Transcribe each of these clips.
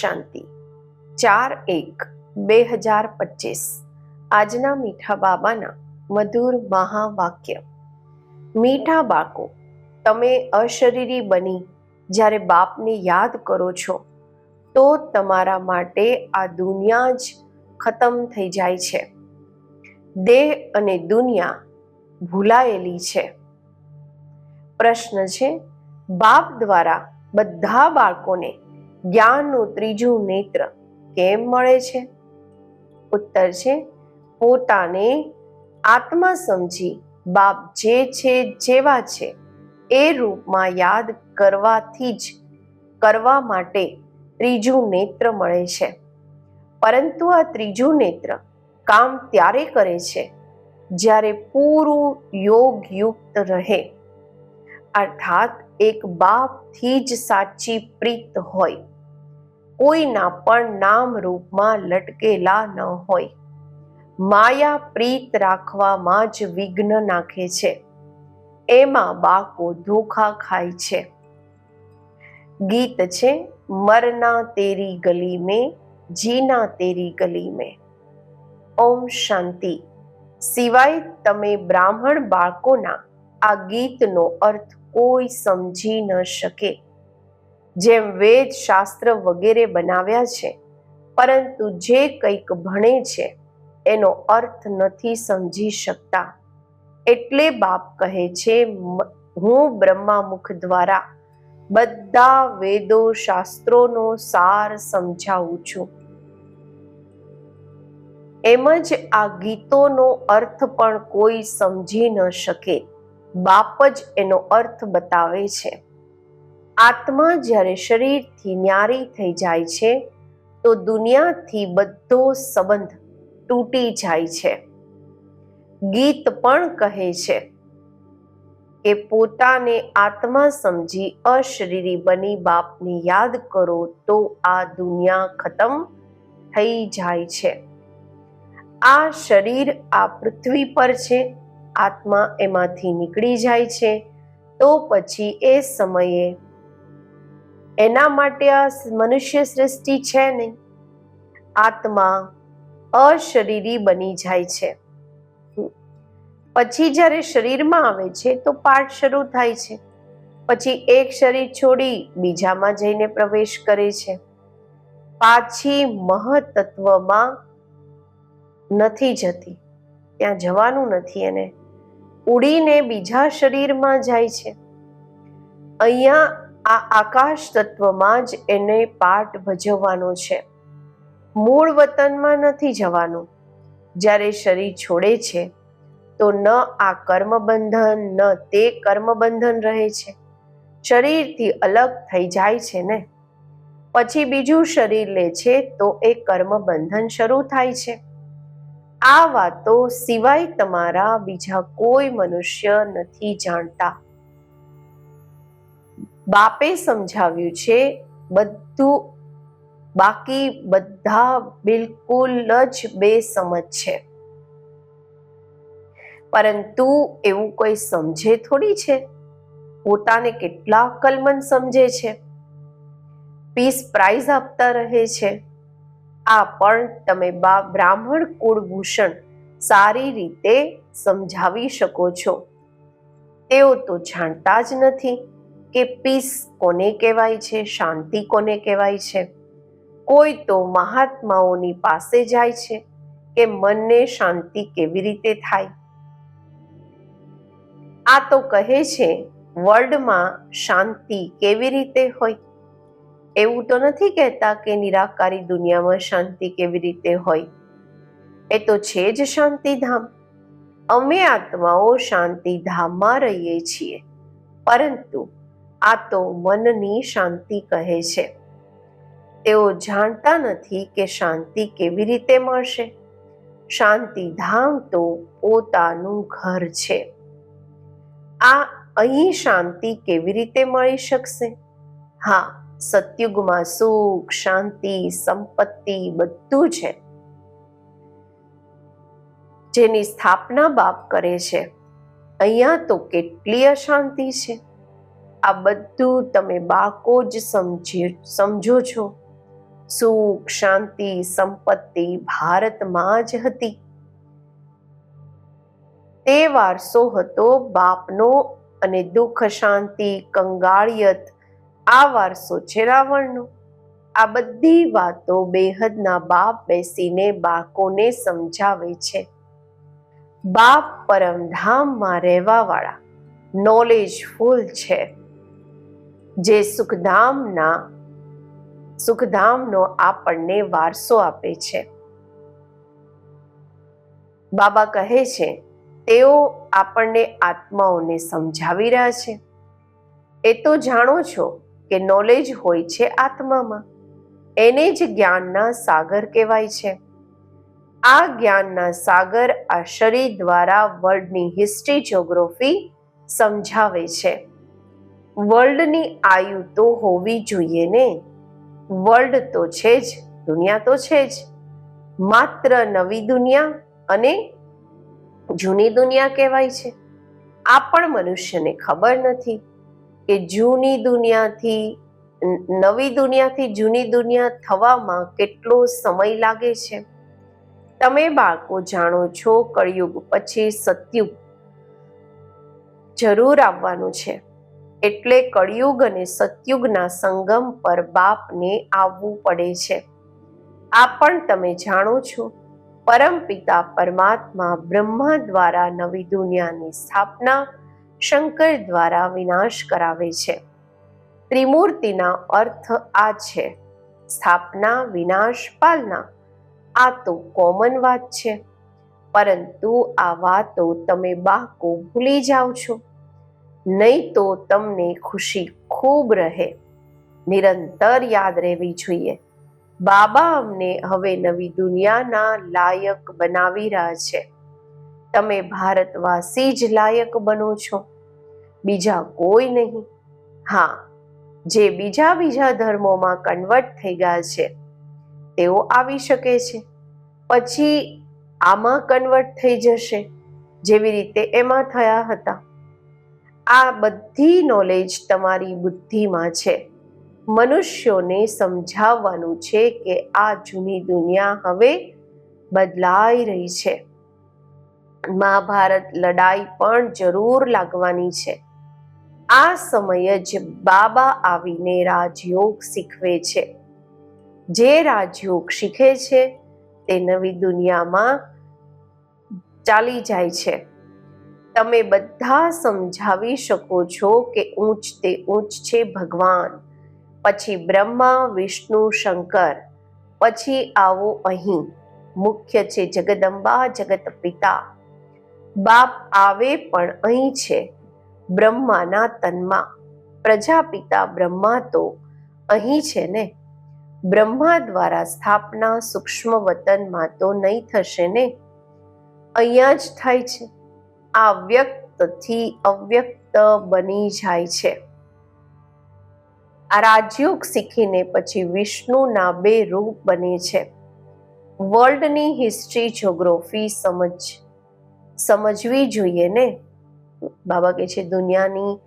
શાંતિ. ચાર એક, બે હજાર પચીસ. આજના મીઠા બાબાના મધુર મહાવાક્ય. મીઠા બાળકો, તમે અશરીરી બની, જ્યારે બાપને યાદ કરો છો, તો તમારા માટે આ દુનિયા જ ખતમ થઈ જાય છે. દેહ અને દુનિયા ભૂલાયેલી છે. પ્રશ્ન છે, બાપ દ્વારા બધા બાળકોને જ્ઞાનનું ત્રીજું નેત્ર કેમ મળે છે? ઉત્તર છે, પોતાને આત્મા સમજી બાપ જે છે જેવા છે એ રૂપમાં યાદ કરવાથી જ કરવા માટે ત્રીજું નેત્ર મળે છે. પરંતુ આ ત્રીજું નેત્ર કામ ત્યારે કરે છે જ્યારે પૂરું યોગયુક્ત રહે. અર્થાત એક બાપથી જ સાચી પ્રીત હોય. કોઈના પણ નામ રૂપમાં લટકેલા ન હોય. માયા પ્રીત રાખવામાં જ વિઘ્ન નાખે છે. એમાં બાળકો ધોખા ખાય છે. ગીત છે, મરના તેરી ગલી મેં, જીના તેરી ગલી મેં. ઓમ શાંતિ. સિવાય તમે બ્રાહ્મણ બાળકોના આ ગીતનો અર્થ કોઈ સમજી ન શકે. જેમ વેદ શાસ્ત્ર વગેરે બનાવ્યા છે. પરંતુ જે કંઈક ભણે છે, એનો અર્થ નથી સમજી શકતા. એટલે બાપ કહે છે હું બ્રહ્મામુખ દ્વારા બધા વેદો શાસ્ત્રોનો સાર સમજાવું છું. એમ જ આ ગીતોનો અર્થ પણ કોઈ સમજી ન શકે. બાપ જ એનો અર્થ બતાવે છે. આત્મા જ્યારે શરીરથી ન્યારી થઈ જાય છે, તો દુનિયાથી બધો સંબંધ તૂટી જાય છે. ગીત પણ કહે છે કે પોતાને આત્મા સમજી અશરીરી બની બાપને યાદ કરો તો આ દુનિયા ખતમ થઈ જાય છે. આ શરીર આ પૃથ્વી પર છે, આત્મા એમાંથી નીકળી જાય છે, તો પછી એ સમયે એના માટે આ મનુષ્ય સૃષ્ટિ છે નહીં. આત્મા અશરીરી બની જાય છે. પછી જ્યારે શરીરમાં આવે છે તો પાઠ શરૂ થાય છે. પછી એક શરીર છોડી બીજામાં જઈને પ્રવેશ કરે છે. પાછી મહતત્વમાં નથી જતી. ત્યાં જવાનું નથી એને ઉડીને બીજા શરીરમાં જાય છે. અહીંયા આ આકાશ તત્વમાં જ એને પાઠ ભજવવાનો છે. મૂળ વતનમાં નથી જવાનું. જ્યારે શરીર છોડે છે, તો ન આ કર્મબંધન, ન તે કર્મબંધન રહે છે. શરીરથી અલગ થઈ જાય છે ને? પછી બીજું શરીર લે છે, તો એ કર્મબંધન શરૂ થાય છે. આ વાતો સિવાય તમારા બીજા કોઈ મનુષ્ય નથી જાણતા. બાપે સમજાવ્યું છે, બધું બાકી બધા બિલકુલ જ બેસમજ છે. પરંતુ એવું કોઈ સમજે થોડી છે? પોતાને કેટલા અકલમંદ સમજે છે? પીસ પ્રાઇઝ આપતા રહે છે? આ પણ તમે બા બ્રાહ્મણ કુળભૂષણ સારી રીતે સમજાવી શકો છો. તેઓ તો જાણતા જ નથી. કે પીસ કોને કહેવાય છે? શાંતિ કોને કહેવાય છે? કોઈ તો મહાત્માઓની પાસે જાય છે કે મનને શાંતિ કેવી રીતે થાય? આ તો કહે છે, વર્લ્ડમાં શાંતિ કેવી રીતે હોય? એવું તો નથી કહેતા કે નિરાકારી દુનિયામાં શાંતિ કેવી રીતે હોય. એ તો છે જ શાંતિધામ. અમે આત્માઓ શાંતિધામમાં રહીએ છીએ. પરંતુ આ તો મનની શાંતિ કહે છે. તેઓ જાણતા નથી કે શાંતિ કેવી રીતે મળશે. શાંતિ ધામ તો પોતાનું ઘર છે. આ અહીં શાંતિ કેવી રીતે મળી શકશે? હા, સત્યુગમાં સુખ, શાંતિ, સંપત્તિ બધું છે. જેની સ્થાપના બાપ કરે છે. અહીંયા તો કેટલી અશાંતિ છે. આ બધું તમે બાકો જ સમજી સમજો છો. સુખ, શાંતિ, સંપત્તિ ભારતમાં જ હતી. તે વારસો હતો બાપનો અને દુઃખ, શાંતિ, કંગાળિયત આ વારસો છે રાવણનો આ બધી વાતો બેહદના બાપ બેસીને બાળકોને સમજાવે છે. બાપ પરમધામમાં રહેવાવાળા નોલેજફુલ છે. જે સુખધામના, સુખધામનો આપણને વારસો આપે છે. બાબા કહે છે, તેઓ આપણને આત્માઓને સમજાવી રહ્યા છે. એ તો જાણો છો કે નોલેજ હોય છે આત્મામાં. એને જ જ્ઞાનના સાગર કહેવાય છે. આ જ્ઞાનના સાગર આ શરીર દ્વારા વર્લ્ડની હિસ્ટ્રી જ્યોગ્રાફી સમજાવે છે. વર્લ્ડની આયુ તો હોવી જોઈએ ને. વર્લ્ડ તો છે જ, દુનિયા તો છે જ. માત્ર નવી દુનિયા અને જૂની દુનિયા કહેવાય છે. આ પણ મનુષ્યને ખબર નથી કે જૂની દુનિયાથી, નવી દુનિયાથી જૂની દુનિયા થવામાં કેટલો સમય લાગે છે. તમે બાળકો જાણો છો, કળિયુગ પછી સતયુગ જરૂર આવવાનું છે. એટલે કળિયુગ અને સતયુગના સંગમ પર બાપને આવવું પડે છે. આ પણ તમે જાણો છો. પરમપિતા પરમાત્મા બ્રહ્મા દ્વારા નવી દુનિયાની સ્થાપના શંકર દ્વારા વિનાશ કરાવે છે. ત્રિમૂર્તિના અર્થ આ છે. સ્થાપના, વિનાશ, પાલના. આ તો કોમન વાત છે. પરંતુ આ વાતો તમે બાકો ભૂલી જાઓ છો. નહીં તો તમને ખુશી ખૂબ રહે. નિરંતર યાદ રહેવી જોઈએ. બાબા અમને હવે નવી દુનિયાના લાયક બનાવી રહ્યા છે. તમે ભારતવાસી જ લાયક બનો છો. બીજા કોઈ નહીં. હા, જે બીજા બીજા ધર્મોમાં કન્વર્ટ થઈ ગયા છે, તેઓ આવી શકે છે. પછી આમાં કન્વર્ટ થઈ જશે. જેવી રીતે એમાં થયા હતા. આ બધી નોલેજ તમારી બુદ્ધિમાં છે. મનુષ્યોને સમજાવવાનું છે કે આ જૂની દુનિયા હવે બદલાઈ રહી છે. મહાભારત લડાઈ પણ જરૂર લાગવાની છે. આ સમય જ બાબા આવીને રાજયોગ શીખવે છે. જે રાજયોગ શીખે છે તે નવી દુનિયામાં ચાલી જાય છે. તમે બધા સમજાવી શકો છો કે ઊંચ તે ઊંચ છે ભગવાન. પછી બ્રહ્મા, વિષ્ણુ, શંકર. પછી આવો અહીં. મુખ્ય છે જગદંબા, જગત પિતા. બાપ આવે પણ અહીં છે. બ્રહ્માના તનમાં. પ્રજાપિતા બ્રહ્મા તો અહીં છે ને? બ્રહ્મા દ્વારા સ્થાપના સૂક્ષ્મ વતનમાં તો નહીં થશે ને? અહીંયા જ થાય છે. આ વ્યક્તથી અવ્યક્ત બની જાય છે. આ રાજયોગ શીખીને પછી વિષ્ણુના બે રૂપ બને છે. વર્લ્ડની હિસ્ટ્રી જોગ્રાફી સમજ, સમજવી જોઈએ ને? બાબા કહે છે, દુનિયાની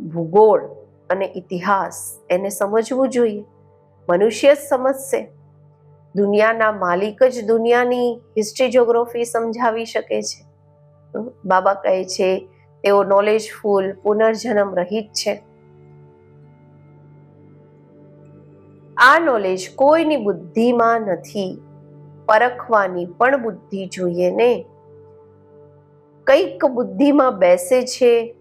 ભૂગોળ અને ઇતિહાસ એને સમજવું જોઈએ. મનુષ્ય જ સમજશે. દુનિયાના માલિક જ દુનિયાની હિસ્ટ્રી જોગ્રાફી સમજાવી શકે છે. બાબા કહે છે, તેઓ નોલેજફુલ પુનર્જન્મ રહિત છે. આ નોલેજ કોઈની બુદ્ધિમાં નથી, પરખવાની પણ બુદ્ધિ જોઈએ ને. કંઈક બુદ્ધિમાં બેસે છે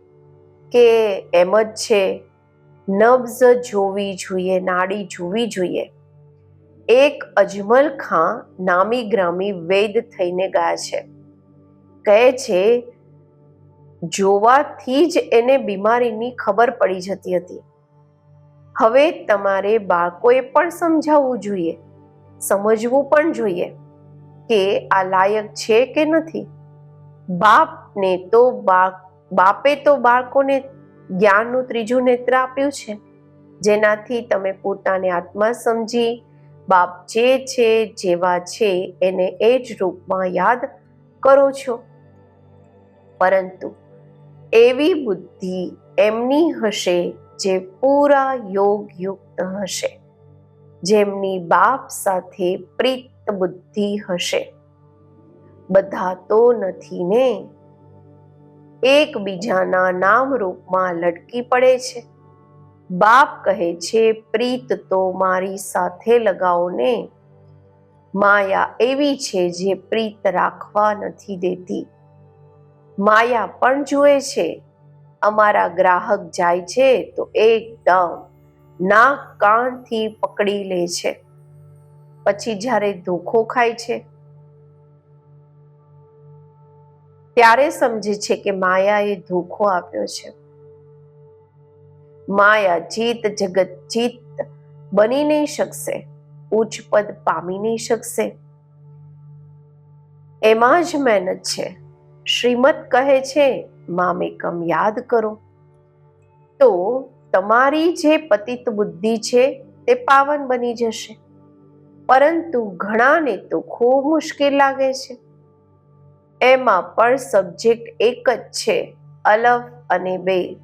કે એમ જ છે નબ્ઝ જોવી જોઈએ, નાડી જોવી જોઈએ. એક અજમલ ખાં નામી ગ્રામી વેદ થઈને ગયા છે. કહે છે, જોવાથી જ એને બીમારીની ખબર પડી જતી હતી. હવે તમારે બાળકોએ પણ સમજાવવું જોઈએ, સમજવું પણ જોઈએ કે આ લાયક છે કે નથી. બાપને તો બાપે તો બાળકોને જ્ઞાનનું ત્રીજું નેત્ર આપ્યું છે. જેનાથી તમે પોતાને આત્મા સમજી, બાપ જે છે, જેવા છે, એને એ જ રૂપમાં યાદ કરો છો. પરંતુ એવી બુદ્ધિ એમની હશે જે પૂરા યોગ યુક્ત હશે. જેમની બાપ સાથે પ્રીત બુદ્ધિ હશે. બધા તો નથી ને? એકબીજાના નામ રૂપમાં લટકી પડે છે. બાપ કહે છે, પ્રીત તો મારી સાથે લગાવો ને. માયા એવી છે જે પ્રીત રાખવા નથી દેતી. માયા પણ જુએ છે. અમારા ગ્રાહક જાય છે તો એકદમ નાક કાનથી પકડી લે છે. પછી જ્યારે ધોખો ખાય છે, ત્યારે સમજે છે કે માયાએ ધોખો આપ્યો છે. માયા જીત જગત જીત બની નહીં શકશે, ઉચ્ચ પદ પામી નહીં શકશે. એમાં જ મહેનત છે. શ્રીમદ કહે છે મામેકમ યાદ કરો. તો તમારી જે પતિત બુદ્ધિ છે, તે પાવન બની જશે. પરંતુ ઘણાને તો ખૂબ મુશ્કેલ લાગે છે. એમાં પણ સબ્જેક્ટ એક જ છે, અલફ અને બે.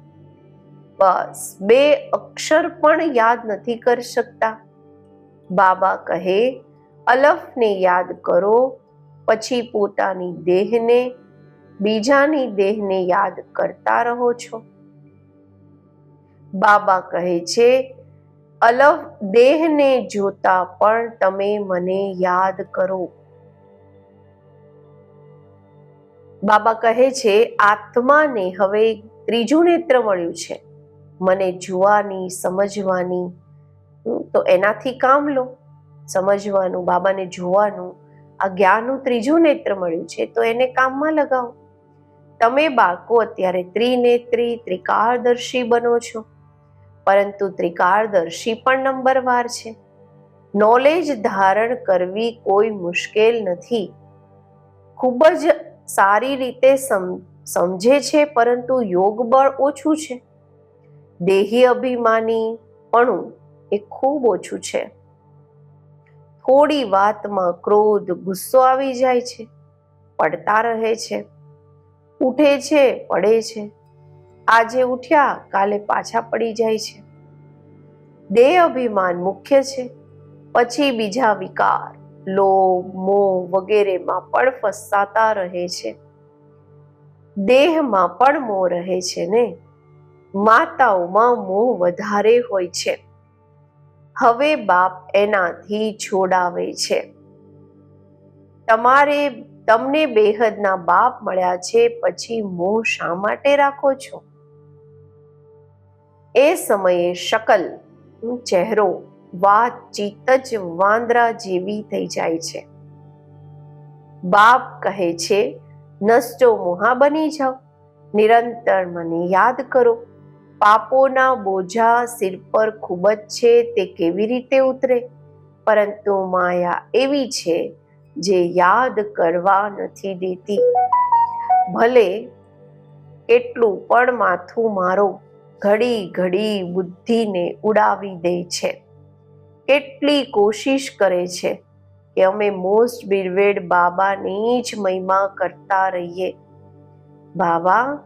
બસ, બે અક્ષર પણ યાદ નથી કરી શકતા. બાબા કહે, અલફને યાદ કરો, પછી પોતાની દેહને બીજાની દેહને યાદ કરતા રહો છો. બાબા કહે છે અલફ દેહને જોતા પણ તમે મને યાદ કરો. બાબા કહે છે, આત્માને હવે ત્રીજું નેત્ર મળ્યું છે. મને જોવાની, સમજવાની તો એનાથી કામ લો. સમજવાનું, બાબાને જોવાનું, આ જ્ઞાનનું ત્રીજું નેત્ર મળ્યું છે, તો એને કામમાં લગાવો. તમે બાળકો અત્યારે ત્રિનેત્રી, ત્રિકાળદર્શી બનો છો. પરંતુ ત્રિકાળદર્શી પણ નંબરવાર છે. નોલેજ ધારણ કરવી કોઈ મુશ્કેલ નથી. ખૂબ જ સારી રીતે સમજે છે, પરંતુ યોગ બળ ઓછું છે. દેહી અભિમાની પણ એ ખૂબ ઓછું છે. થોડી વાતમાં ક્રોધ, ગુસ્સો આવી જાય છે. પડતા રહે છે. ઉઠે છે, પડે છે. આજે ઉઠ્યા, કાલે પાછા પડી જાય છે. દેહ અભિમાન મુખ્ય છે, પછી બીજા વિકાર. લોભ, મોહ વગેરેમાં પણ ફસાતા રહે છે. દેહમાં પણ મોહ રહે છે ને? માતાઓમાં મોહ વધારે હોય છે. હવે બાપ એનાથી છોડાવે છે. તમારે તમને બેહદના બાપ મળ્યા છે, પછી મોહ શા માટે રાખો છો? એ સમયે શકલ, ચહેરો, વાતચીત જ વાંદરા જેવી થઈ જાય છે. બાપ કહે છે નષ્ટો મોહા બની જાઓ. નિરંતર મને યાદ કરો. પાપોના બોજા સિર પર ખૂબ જ છે, તે કેવી રીતે ઉતરે? પરંતુ માયા એવી છે જે યાદ કરવા નથી દેતી. ભલે કેટલું પણ માથું મારો ઘડી ઘડી બુદ્ધિને ઉડાવી દે છે. કેટલી કોશિશ કરે છે કે અમે મોસ્ટ બિરવેડ બાબાની જ મહિમા કરતા રહીએ. બાબા,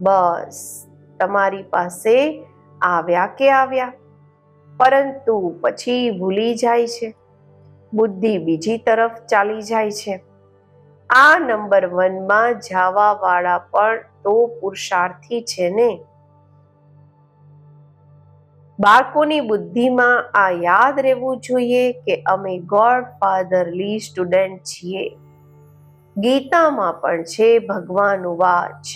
બસ, તમારી પાસે આવ્યા કે આવ્યા? પરંતુ પછી ભૂલી જાય છે. બુદ્ધિ બીજી તરફ ચાલી જાય છે. આ નંબર વનમાં જવા વાળા પણ તો પુરુષાર્થી છે ને? બાળકોની બુદ્ધિમાં આ યાદ રહેવું જોઈએ કે અમે ગોડ ફાધરલી સ્ટુડન્ટ છીએ. ગીતામાં પણ છે ભગવાન વાચ.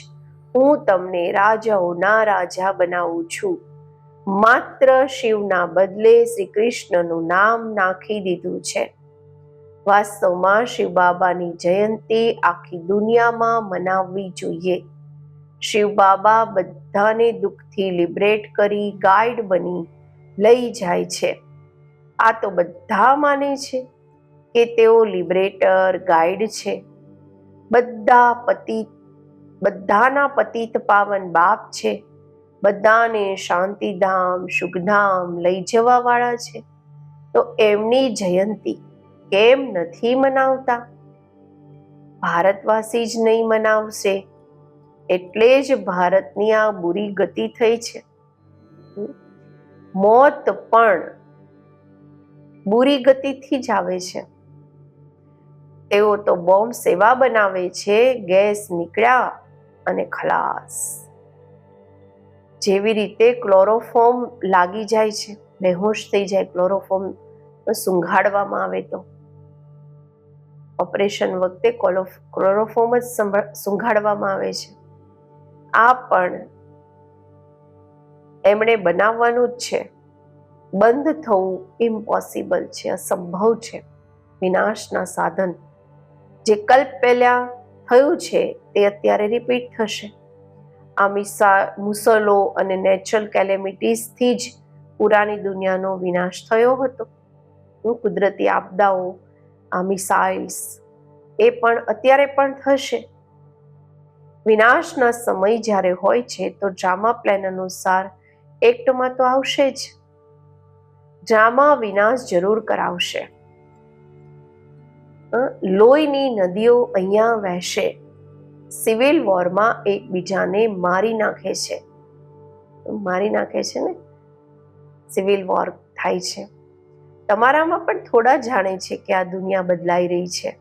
હું તમને રાજાઓના રાજા બનાવું છું. માત્ર શિવના બદલે શ્રી કૃષ્ણનું નામ નાખી દીધું છે. વાસ્તવમાં શિવ બાબાની જયંતી આખી દુનિયામાં મનાવવી જોઈએ. શિવ બાબા બધાને દુઃખથી લિબરેટ કરી ગાઈડ બની લઈ જાય છે. આ તો બધા માને છે કે તેઓ લિબરેટર, ગાઈડ છે. બધા પતિ, બધાના પતિત પાવન બાપ છે. બધાને શાંતિધામ, સુખધામ લઈ જવા વાળા છે. તો એમની જયંતી કેમ નથી મનાવતા? ભારતવાસી જ નહીં મનાવશે. એટલે જ ભારતની આ બુરી ગતિ થઈ છે. મોત પણ બુરી ગતિથી જ આવે છે. તેઓ તો બોમ્બ સેવા બનાવે છે, ગેસ નીકળ્યા અને ખલાસ. જેવી રીતે ક્લોરોફોર્મ લાગી જાય છે, બેહોશ થઈ જાય, ક્લોરોફોર્મ સૂંઘાડવામાં આવે તો. ઓપરેશન વખતે ક્લોરોફોર્મ જ સુંઘાડવામાં આવે છે. આ પણ એમણે બનાવવાનું જ છે. બંધ થવું ઇમ્પોસિબલ છે, અસંભવ છે, વિનાશના સાધન. જે કલ્પ પહેલા થયું છે, તે અત્યારે રિપીટ થશે. આ મિસા મુસલો અને નેચરલ કેલેમિટીસથી જ પુરાની દુનિયાનો વિનાશ થયો હતો. કુદરતી આપદાઓ આ મિસાઇલ્સ એ પણ અત્યારે પણ થશે. વિનાશના સમય જ્યારે હોય છે તો ડ્રામા પ્લાન અનુસાર એક્ટમાં તો આવશે જ. ડ્રામા વિનાશ જરૂર કરાવશે. લોહીની નદીઓ અહીંયા વહેશે. સિવિલ વોરમાં એકબીજાને મારી નાખે છે. મારી નાખે છે ને? સિવિલ વોર થાય છે. તમારામાં પણ થોડા જાણે છે કે આ દુનિયા બદલાઈ રહી છે.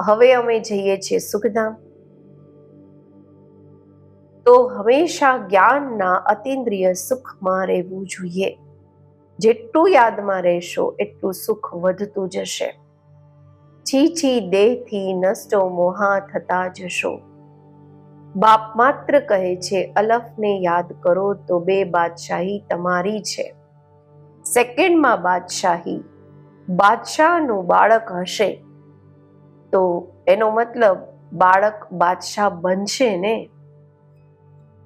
હવે અમે જઈએ છીએ સુખધામ. તો હંમેશા જ્ઞાનના અતિન્દ્રિય સુખમાં રહેવું જોઈએ. જેટલું યાદમાં રહેશો, એટલું સુખ વધતું જશે. ચીચી દેહથી નષ્ટો મોહા થતા જશો. બાપ માત્ર કહે છે, અલફને યાદ કરો તો બે બાદશાહી તમારી છે. સેકન્ડમાં બાદશાહી, બાદશાહનું બાળક હશે. તો એનો મતલબ, બાળક બાદશાહ બનશે ને?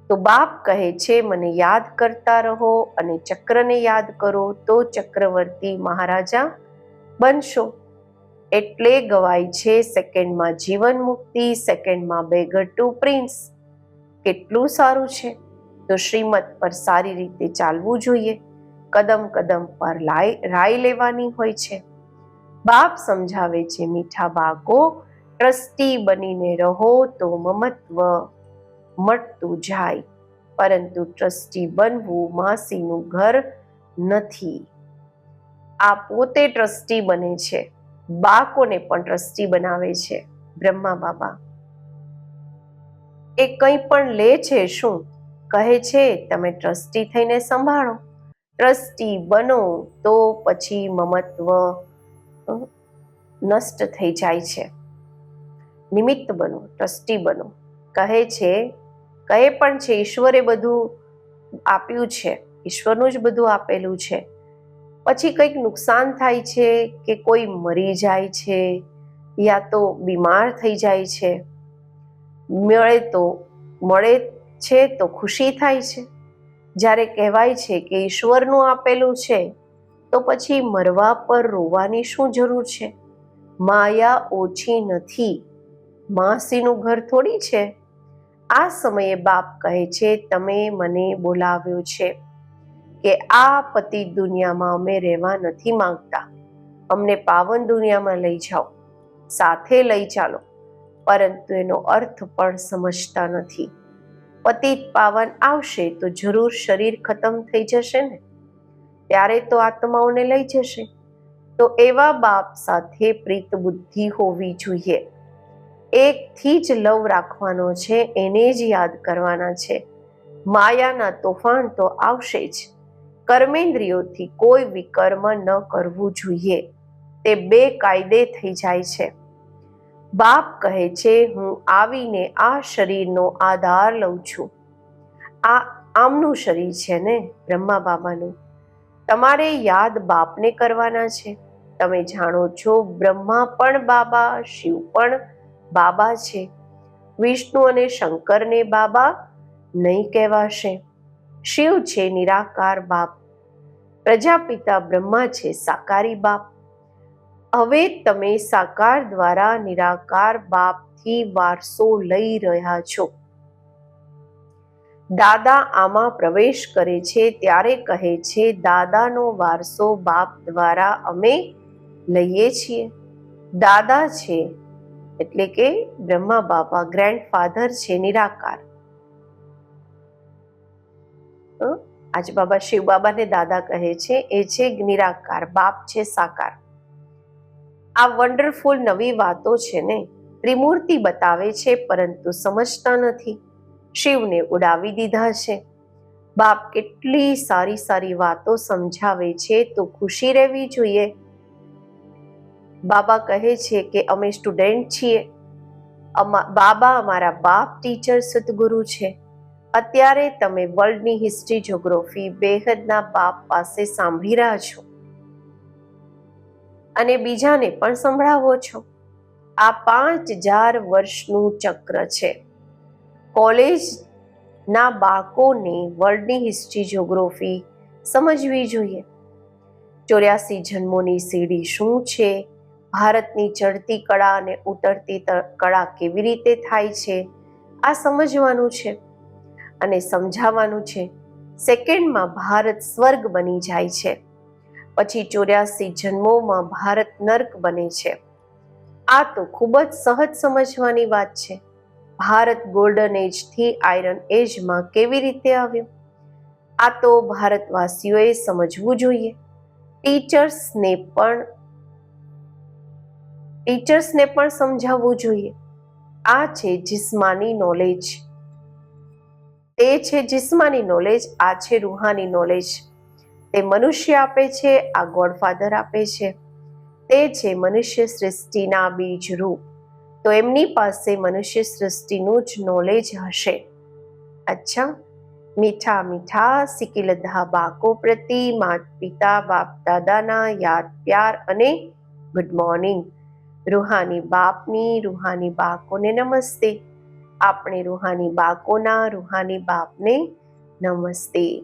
તો બાપ કહે છે, મને યાદ કરતા રહો અને ચક્રને યાદ કરો તો ચક્રવર્તી મહારાજા બનશો. એટલે ગવાય છે સેકન્ડમાં જીવન મુક્તિ, સેકન્ડમાં બેગર ટુ પ્રિન્સ. કેટલું સારું છે. તો શ્રીમત પર સારી રીતે ચાલવું જોઈએ. કદમ કદમ પર લાઈ રાય લેવાની હોય છે. બાપ સમજાવે છે, મીઠા બાકો ટ્રસ્ટી બનીને રહો તો મમત્વ મટતું જાય. પરંતુ ટ્રસ્ટી બનવું માસીનું ઘર નથી. આ પોતે ટ્રસ્ટી બને છે. બાળકોને પણ ટ્રસ્ટી બનાવે છે બ્રહ્મા બાબા. એ કંઈ પણ લે છે શું? કહે છે, તમે ટ્રસ્ટી થઈને સંભાળો. ટ્રસ્ટી બનો તો પછી મમત્વ નષ્ટ થઈ જાય છે. નિમિત્ત બનો, ટ્રસ્ટી બનો. કહે છે કહે પણ છે, ઈશ્વરે બધું આપ્યું છે. ઈશ્વરનું જ બધું આપેલું છે. પછી કંઈક નુકસાન થાય છે કે કોઈ મરી જાય છે યા તો બીમાર થઈ જાય છે, મળે તો, મળે છે તો ખુશી થાય છે. જ્યારે કહેવાય છે કે ઈશ્વરનું આપેલું છે, તો પછી મરવા પર રોવાની શું જરૂર છે? માયા ઓછી નથી, માસીનું ઘર થોડી છે? આ સમયે બાપ કહે છે, તમે મને બોલાવ્યો છે. કે આ પતિ દુનિયામાં અમે રહેવા નથી માંગતા. અમને પાવન દુનિયામાં લઈ જાઓ, સાથે લઈ ચાલો. પરંતુ એનો અર્થ પણ સમજતા નથી. પતિત પાવન આવશે તો જરૂર શરીર ખતમ થઈ જશે ને? ત્યારે તો આત્માઓને લઈ જશે. તો એવા બાપ સાથે પ્રીત બુદ્ધિ હોવી જોઈએ. એકથી જ લવ રાખવાનો છે, એને જ યાદ કરવાના છે. માયાના તોફાન તો આવશે જ. કર્મેન્દ્રિયોથી કોઈ વિકર્મ ન કરવું જોઈએ. તે બે કાયદે થઈ જાય છે. બાપ કહે છે, હું આવીને આ શરીરનો આધાર લઉં છું. આ આમનું શરીર છે ને, બ્રહ્મા બાબાનું? તમારે યાદ બાપને કરવાના છે. તમે જાણો છો, બ્રહ્મા પણ બાબા, શિવ પણ બાબા છે. વિષ્ણુ અને શંકરને બાબા નહીં કહેવાશે. શિવ છે નિરાકાર બાપ. પ્રજાપિતા બ્રહ્મા છે, સાકારી બાપ. હવે તમે સાકાર દ્વારા નિરાકાર બાપથી વારસો લઈ રહ્યા છો. દાદા આમાં પ્રવેશ કરે છે ત્યારે કહે છે, દાદાનો વારસો બાપ દ્વારા અમે લઈએ છીએ. દાદા છે એટલે કે બ્રહ્મા બાપા ગ્રેન્ડ ફાધર છે, નિરાકાર? આજ બાબા શિવ બાબાને દાદા કહે છે, એ છે નિરાકાર, બાપ છે સાકાર. આ વન્ડરફુલ નવી વાતો છે ને, ત્રિમૂર્તિ બતાવે છે, પરંતુ સમજતા નથી. શિવને ઉડાવી દીધા છે. બાપ કેટલી સારી સારી વાતો સમજાવે છે, તો ખુશી રહેવી જોઈએ. બાબા કહે છે કે, અમે સ્ટુડન્ટ છીએ. બાબા અમારા બાપ ટીચર સદગુરુ છે. અત્યારે તમે વર્લ્ડની હિસ્ટ્રી જોગ્રાફી બેહદના બાપ પાસે સાંભળી રહ્યા છો. અને બીજાને પણ સંભળાવો છો. આ પાંચ હજાર વર્ષનું ચક્ર છે. કોલેજના બાળકોને વર્લ્ડની હિસ્ટ્રી જોગ્રાફી સમજવી જોઈએ. ચોર્યાસી જન્મોની સીડી શું છે? ભારતની ચડતી કળા અને ઉતરતી કળા કેવી રીતે થાય છે? આ સમજવાનું છે. અને સમજાવવાનું છે. સેકન્ડમાં ભારત સ્વર્ગ બની જાય છે. પછી ચોર્યાસી જન્મોમાં ભારત નર્ક બને છે. આ તો ખૂબ જ સહજ સમજવાની વાત છે. ભારત ગોલ્ડન એજથી આયરન એજમાં કેવી રીતે આવ્યું? આ તો ભારતવાસીઓએ સમજવું જોઈએ. ટીચર્સને પણ ટીચર્સને પણ સમજાવવું જોઈએ. આ છે જિસ્માની નોલેજ. તે છે જિસ્માની નોલેજ આ છે રૂહાની નોલેજ તે મનુષ્ય આપે છે, આ ગોડફાધર આપે છે. તે છે મનુષ્ય સૃષ્ટિના બીજ રૂપ. તો એમની પાસે મનુષ્ય સૃષ્ટિનું જ નોલેજ હશે. અચ્છા. મીઠા મીઠા સિકિલધા બાકો પ્રતિ, માત પિતા, બાપ દાદાના યાદ, પ્યાર અને ગુડ મોર્નિંગ રૂહાની બાપની, રૂહાની બાકોને નમસ્તે. આપણે રૂહાની બાકોના રૂહાની બાપને નમસ્તે.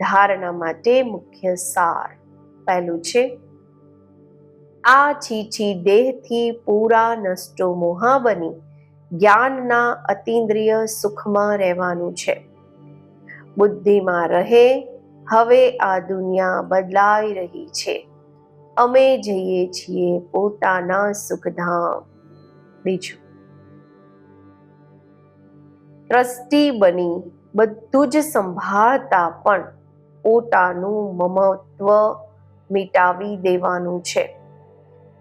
ધારણા માટે મુખ્ય સાર પહેલું છે, આ છીછી દેહથી પૂરા નષ્ટો મોહા બની, જ્ઞાનના અતિન્દ્રિય સુખમાં રહેવાનું છે. બુદ્ધિમાં રહે, હવે આ દુનિયા બદલાઈ રહી છે. અમે જઈએ છીએ પોતાના સુખધામ. બીજું ટ્રસ્ટી બની, બધું જ સંભાળતા પણ પોતાનું મમત્વ મિટાવી દેવાનું છે.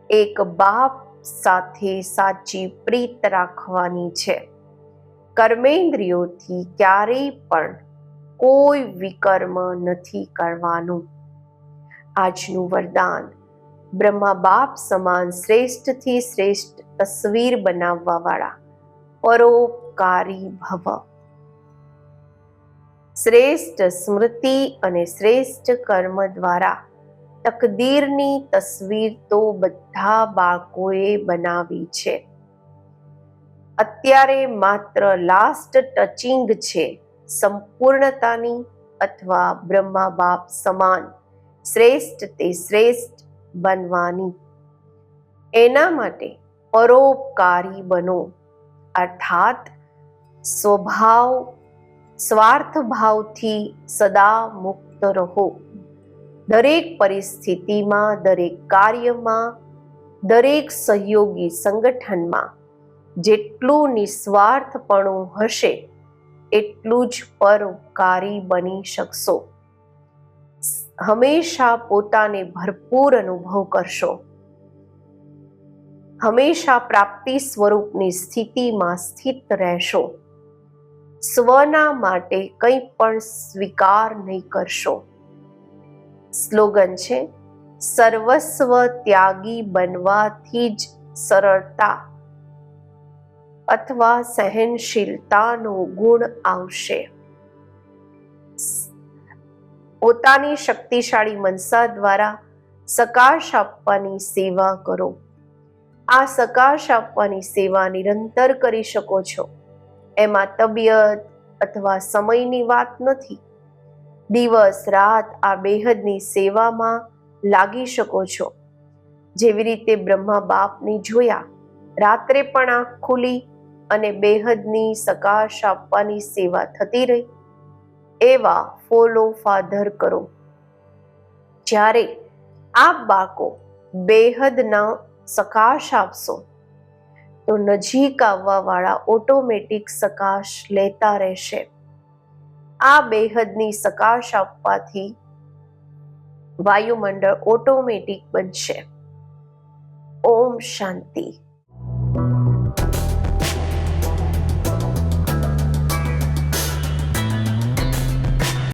એક બાપ સાથે સાચી પ્રીત રાખવાની છે. કર્મેન્દ્રિયોથી ક્યારેય પણ કોઈ વિકર્મ નથી કરવાનું. આજનું વરદાન બ્રહ્મા બાપ સમાન શ્રેષ્ઠથી શ્રેષ્ઠ તસવીર બનાવવા વાળા પરોપકારી ભવ. શ્રેષ્ઠ સ્મૃતિ અને શ્રેષ્ઠ કર્મ દ્વારા તકદીરની તસવીર તો બધા બાળકોએ બનાવી છે. અત્યારે માત્ર લાસ્ટ ટચિંગ છે સંપૂર્ણતાની અથવા બ્રહ્મા બાપ સમાન શ્રેષ્ઠ તે શ્રેષ્ઠ બનવાની. એના માટે પરોપકારી બનો. અર્થાત સ્વભાવ સ્વાર્થ ભાવથી સદા મુક્ત રહો. દરેક પરિસ્થિતિમાં, દરેક કાર્યમાં, દરેક સહયોગી સંગઠનમાં જેટલું નિસ્વાર્થપણું હશે, એટલું જ પરોપકારી બની શકશો. હંમેશા પોતાને ભરપૂર અનુભવ કરશો. હંમેશા પ્રાપ્તિ સ્વરૂપની સ્થિતિમાં સ્થિત રહેશો. સ્વના માટે કંઈ પણ સ્વીકાર નહીં કરશો. સ્લોગન છે, સર્વસ્વ ત્યાગી બનવાથી જ સરળતા અથવા સહનશીલતાનો ગુણ આવશે. પોતાની શક્તિશાળી મનસા દ્વારા સકાશ આપવાની સેવા કરો. આ સકાશ આપવાની સેવા નિરંતર કરી શકો છો. એમાં તબિયત અથવા સમયની વાત નથી. દિવસ, રાત આ બેહદની સેવામાં લાગી શકો છો. જેવી રીતે બ્રહ્મા બાપની જોયા, રાત્રે પણ આંખ ખુલી અને બેહદની સકાશ આપવાની સેવા થતી રહી. એવા ફોલો ફાધર કરો. જ્યારે આપ બાળકો બેહદના સકાશ આપશો. તો નજીક આવવાવાળા ઓટોમેટિક સકાશ લેતા રહેશે. આ બેહદની સકાશ આપવાથી વાયુમંડળ ઓટોમેટિક બનશે. ઓમ શાંતિ.